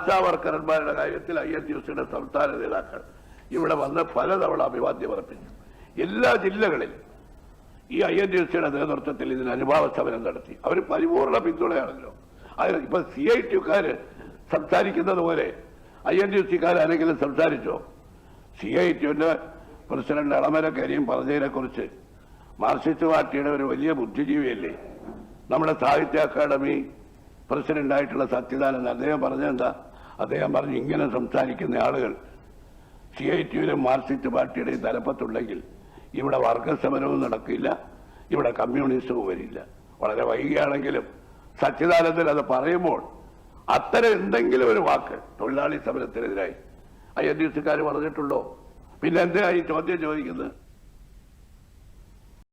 ആശാവർക്കർമാരുടെ കാര്യത്തിൽ ഐ എൻ ടി സിയുടെ സംസ്ഥാന നേതാക്കൾ. ഇവിടെ വന്ന് പലതവണ അഭിവാദ്യം അർപ്പിച്ചു. എല്ലാ ജില്ലകളിലും ഈ ഐ എൻ ടി സിയുടെ നേതൃത്വത്തിൽ ഇതിന് അനുഭാവ സമരം നടത്തി. അവർ പരിപൂർണ പിന്തുണയാണല്ലോ. അതിന് ഇപ്പൊ സി ഐ ടിക്കാര് സംസാരിക്കുന്നത് പോലെ ഐ എൻ ടി യു സിക്കാരെങ്കിലും സംസാരിച്ചോ? സി ഐ ടിയുടെ പ്രസിഡന്റ് അളമരക്കരിയും പറഞ്ഞതിനെ കുറിച്ച് മാർക്സിസ്റ്റ് പാർട്ടിയുടെ ഒരു വലിയ ബുദ്ധിജീവിയല്ലേ? നമ്മുടെ സാഹിത്യ അക്കാദമി പ്രസിഡന്റായിട്ടുള്ള സത്യദാനന്ദ അദ്ദേഹം പറഞ്ഞെന്താ അദ്ദേഹം പറഞ്ഞു ഇങ്ങനെ സംസാരിക്കുന്ന ആളുകൾ സി ഐ ടിയിലും മാർക്സിസ്റ്റ് പാർട്ടിയുടെയും തലപ്പത്തുണ്ടെങ്കിൽ ഇവിടെ വർഗസമരവും നടക്കില്ല ഇവിടെ കമ്മ്യൂണിസവും വരില്ല. വളരെ വൈകിയാണെങ്കിലും സച്ചിദാനന്ദൻ അത് പറയുമ്പോൾ അത്തരം എന്തെങ്കിലും ഒരു വാക്ക് തൊഴിലാളി സമരത്തിനെതിരായി ഐ എൻ ഡി സിക്കാർ പറഞ്ഞിട്ടുണ്ടോ? പിന്നെ എന്തിനാണ് ഈ ചോദ്യം ചോദിക്കുന്നത്?